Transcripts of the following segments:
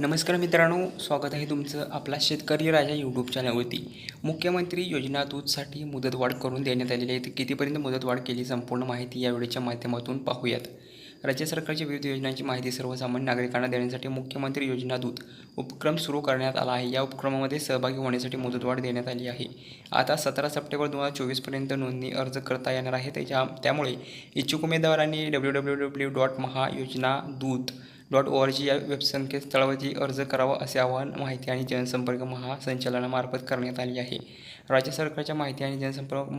नमस्कार मित्रांनो स्वागत आहे तुमचं आपला शेतकरी राजा यूट्यूब चॅनलवरती मुख्यमंत्री योजना दूधसाठी मुदतवाढ करून देण्यात आलेली आहे. तर कितीपर्यंत मुदतवाढ केली संपूर्ण माहिती या व्हिडिओच्या माध्यमातून पाहूयात. राज्य सरकारच्या विविध योजनांची माहिती सर्वसामान्य नागरिकांना देण्यासाठी मुख्यमंत्री योजना दूत उपक्रम सुरू करण्यात आला आहे. या उपक्रमामध्ये सहभागी होण्यासाठी मुदतवाढ देण्यात आली आहे. आता सतरा सप्टेंबर दोन हजार चोवीसपर्यंत नोंदणी अर्ज करता येणार आहे. त्याच्या त्यामुळे इच्छुक उमेदवारांनी W W W dot Mahayojana Doot dot O R G या वेबसंकेतस्थळावरती अर्ज करावा असे आवाहन माहिती आणि जनसंपर्क महासंचालनामार्फत करण्यात आले आहे. राज्य सरकारच्या माहिती आणि जनसंपर्क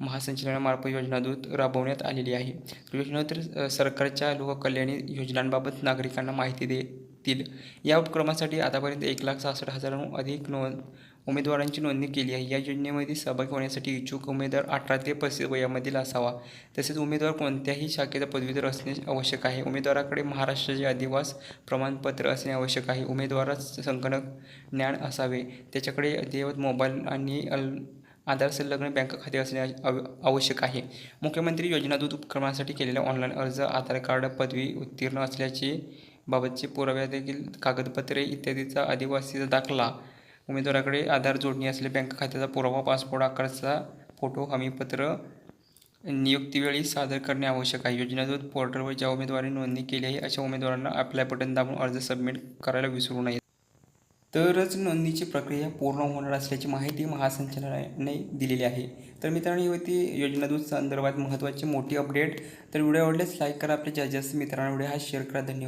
महासंचालनामार्फत योजना दूत राबवण्यात आलेली आहे. योजना तर सरकारच्या लोककल्याणी योजनांबाबत नागरिकांना माहिती दे तील या उपक्रमासाठी आतापर्यंत एक लाख सहासष्ट हजारांहून अधिक नोंद उमेदवारांची नोंदणी केली आहे. या योजनेमध्ये सहभागी होण्यासाठी इच्छुक उमेदवार अठरा ते पस्तीस वयामधील असावा. तसेच उमेदवार कोणत्याही शाखेचा पदवीधर असणे आवश्यक आहे. उमेदवाराकडे महाराष्ट्राचे अधिवास प्रमाणपत्र असणे आवश्यक आहे. उमेदवारास संगणक ज्ञान असावे. त्याच्याकडे अद्ययावत मोबाईल आणि अल आधार संलग्न बँक खाते असणे आवश्यक आहे. मुख्यमंत्री योजना दूध उपक्रमासाठी केलेला ऑनलाईन अर्ज आधार कार्ड पदवी उत्तीर्ण असल्याचे बाबतचे पुरावे देखील कागदपत्रे इत्यादीचा आदिवासीचा दाखला उमेदवाराकडे आधार जोडणी असले बँक खात्याचा पुरावा पासपोर्ट आकाराचा फोटो हमीपत्र नियुक्तीवेळी सादर करणे आवश्यक आहे. योजनादूत पोर्टलवर ज्या उमेदवारी नोंदणी केली आहे अशा उमेदवारांना अप्लाय बटन दाबून अर्ज सबमिट करायला विसरू नये. तरच नोंदणीची प्रक्रिया पूर्ण होणार असल्याची माहिती महासंचालनाने दिलेली आहे. तर मित्रांनो ही होती योजनादूत संदर्भात महत्त्वाची मोठी अपडेट तर व्हिडिओ आवडल्यास लाईक करा. आपल्या ज्या जास्त मित्रांना व्हिडिओ हा शेअर करा. धन्यवाद.